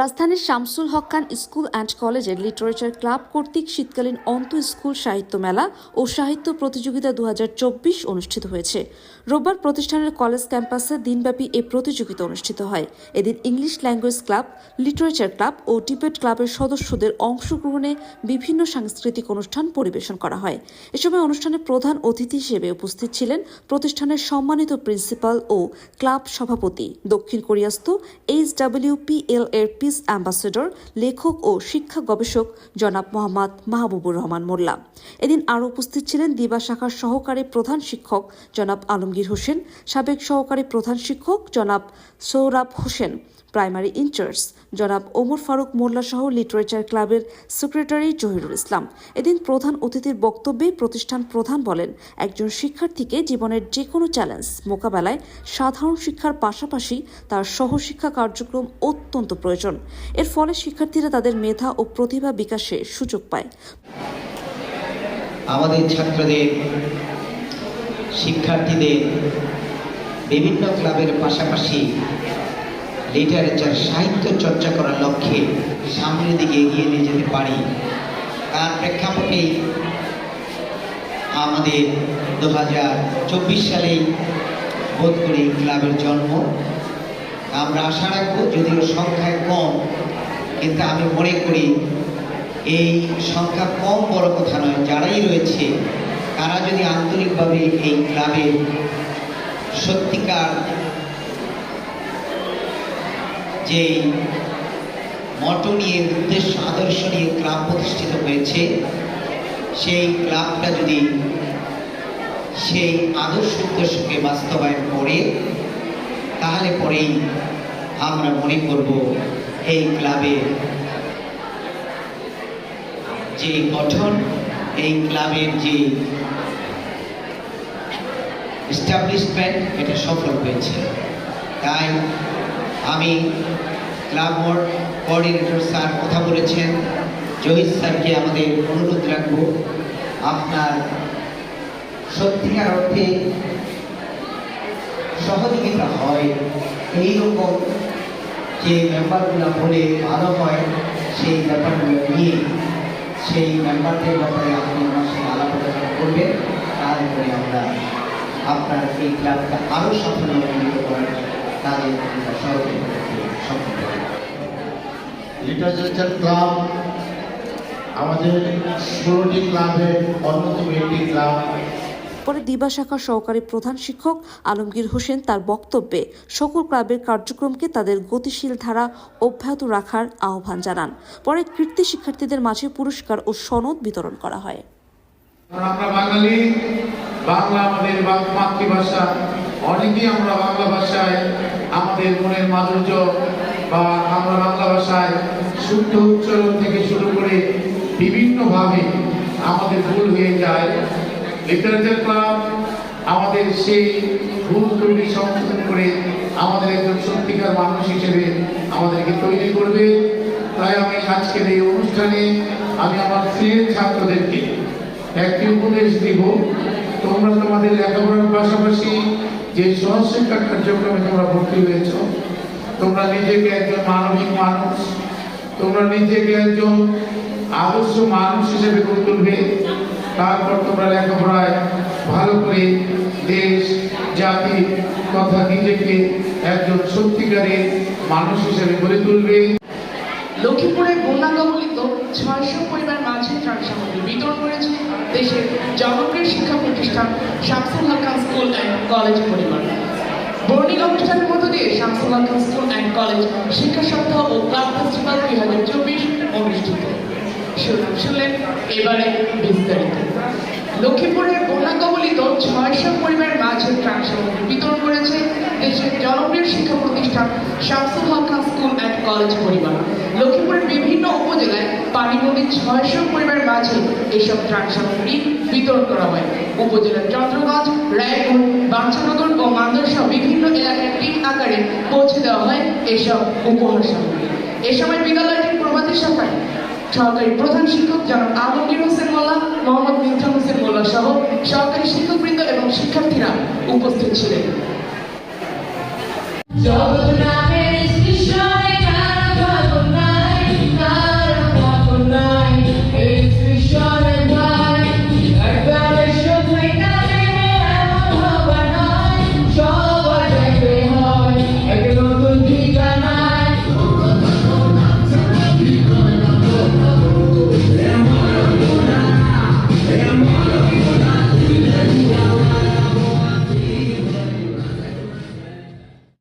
রাজধানীর Shamsul Haque Khan school and কলেজের literature club কর্তৃক শীতকালীন অন্ত স্কুল সাহিত্য মেলা ও সাহিত্য প্রতিযোগিতা দু অনুষ্ঠিত হয়েছে। রোববার প্রতিষ্ঠানের কলেজ ক্যাম্পাসে দিনব্যাপী এই প্রতিযোগিতা অনুষ্ঠিত হয়। এদিন English language club, literature club ও ডিবেট ক্লাবের সদস্যদের অংশগ্রহণে বিভিন্ন সাংস্কৃতিক অনুষ্ঠান পরিবেশন করা হয়। এ সময় অনুষ্ঠানে প্রধান অতিথি হিসেবে উপস্থিত ছিলেন প্রতিষ্ঠানের সম্মানিত প্রিন্সিপাল ও ক্লাব সভাপতি, দক্ষিণ কোরিয়াস্থ এইচ ডাব্লিউ পিএল এর পিস অ্যাম্বাসেডর, লেখক ও শিক্ষা গবেষক জনাব মোহাম্মদ মাহবুবুর রহমান মোল্লা। এদিন আরও উপস্থিত ছিলেন দিবা শাখার সহকারী প্রধান শিক্ষক জনাব আলমগীর হোসেন, সাবেক সহকারী প্রধান শিক্ষক জনাব সৌরভ হোসেন। Primary in charge. জনাব ওমর ফারুক মোল্লা সহ লিটারেচার ক্লাবের সেক্রেটারি জহিরুল ইসলাম। এদিন প্রধান অতিথির বক্তব্যে প্রতিষ্ঠান প্রধান বলেন, একজন শিক্ষার্থীকে জীবনের যে কোনো চ্যালেঞ্জ মোকাবেলায় সাধারণ শিক্ষার পাশাপাশি তার সহশিক্ষা কার্যক্রম অত্যন্ত প্রয়োজন। এর ফলে শিক্ষার্থীরা তাদের মেধা ও প্রতিভা বিকাশে সুযোগ পায়। আমাদের ছাত্রদের, শিক্ষার্থীদের বিভিন্ন ক্লাবের পাশাপাশি লিটারেচার সাহিত্য চর্চা করার লক্ষ্যে সামনের দিকে এগিয়ে নিয়ে যেতে পারি, তার প্রেক্ষাপটেই আমাদের দু হাজার চব্বিশ সালেই বোধ করি ক্লাবের জন্ম। আমরা আশা রাখব, যদিও সংখ্যায় কম, কিন্তু আমি মনে করি এই সংখ্যা কম বড় কথা নয়, যারাই রয়েছে, তারা যদি আন্তরিকভাবে এই ক্লাবের সত্যিকার যে মটো নিয়ে, উদ্দেশ্য, আদর্শ নিয়ে ক্লাব প্রতিষ্ঠিত হয়েছে, সেই ক্লাবটা যদি সেই আদর্শ উদ্দেশ্যকে বাস্তবায়ন করে, তাহলে পরেই আমরা মনে করব এই ক্লাবের যে গঠন, এই ক্লাবের যে এস্টাবলিশমেন্ট এটা সফল হয়েছে। তাই আমি ক্লাব কোঅর্ডিনেটর স্যার কথা বলেছেন। জহির স্যারকে আমাদের অনুরোধ রাখব আপনার সত্যিকার অর্থে সহযোগিতা হয় এইরকম যে মেম্বারগুলো হলে ভালো হয়, সেই ব্যাপারগুলো নিয়ে সেই মেম্বারদের ব্যাপারে আপনি আমার সাথে আলাপ আলোচনা করবেন। তারপরে আমরা আপনার এই ক্লাবটা আরও সাফল্যমণ্ডিত করার কাজে লিটারেচার ক্লাব আমাদের ষোলোটি ক্লাবের অন্যতম একটি ক্লাব। পরে দিবা শাখার সহকারী প্রধান শিক্ষক আলমগীর হোসেন তার বক্তব্যে সকল ক্লাবের কার্যক্রমকে তাদের গতিশীল ধারা অব্যাহত রাখার আহ্বান জানান। পরে কৃতি শিক্ষার্থীদের মাঝে পুরস্কার ও সনদ বিতরণ করা হয়। আমরা বাঙালি বাংলা আমাদের মাতৃভাষা। অনেকেই আমরা বাংলা ভাষায় আমাদের মনের মাধুর্য বা আমরা বাংলা ভাষায় শুদ্ধ উচ্চারণ থেকে শুরু করে বিভিন্নভাবে আমাদের ভুল হয়ে যায়। লিটারেচার ক্লাব আমাদের সেই ভুল ত্রুটি সংশোধন করে আমাদের একজন সত্যিকার মানুষ হিসেবে আমাদেরকে তৈরি করবে। তাই আমি আজকের এই অনুষ্ঠানে আমি আমার স্ত্রীর ছাত্রদেরকে একটি উপদেশ দিব। তোমরা তোমাদের লেখাপড়ার পাশাপাশি যে সহশিক্ষা কার্যক্রমে তোমরা ভর্তি হয়েছ, তোমরা নিজেকে একজন মানবিক মানুষ, তোমরা নিজেকে একজন আদর্শ মানুষ হিসেবে গড়ে তুলবে, তারপর তোমরা লেখাপড়ায় ভালো করে দেশ, জাতি তথা নিজেকে একজন সত্যিকারের মানুষ হিসেবে গড়ে তুলবে। লক্ষ্মীপুরের বন্যা কবলিত ছয়শো পরিবার মাঝে ত্রাণ সামগ্রী বিতরণ করেছে দেশের জনপ্রিয় শিক্ষা প্রতিষ্ঠান Shamsul Haque Khan school and college পরিবার। বর্ণিল অনুষ্ঠানের মধ্য দিয়ে Shamsul Haque Khan school and college শিক্ষা সপ্তাহ ও ক্লাব ফেস্টিভ্যাল দুই হাজার চব্বিশ অনুষ্ঠিত। শুনলেন, এবারে বিস্তারিত। লক্ষ্মীপুরের বন্যা কবলিত ছয়শো পরিবার মাঝে ত্রাণ বিতরণ করেছে দেশের জনপ্রিয় শিক্ষা প্রতিষ্ঠান Shamsul Haque Khan school and college পরিবার। লক্ষ্মীপুরের বিভিন্ন উপজেলায় পানিবন্দী ছয়শো পরিবার মাঝে এসব ত্রাণ বিতরণ করা হয়। উপজেলার চন্দ্রগঞ্জ রায়পুর, বাঞ্ছানগর ও মান্দর সহ বিভিন্ন এলাকায় টিম আকারে পৌঁছে দেওয়া হয় এসব উপহার সামগ্রী এ সময় বিদ্যালয়টির প্রভাতী শাখায় সহকারী প্রধান শিক্ষক জনাব আলমগীর হোসেন মোল্লা, মোহাম্মদ মির্জা হোসেন মোল্লা সহ সহকারী শিক্ষকবৃন্দ এবং শিক্ষার্থীরা উপস্থিত ছিলেন।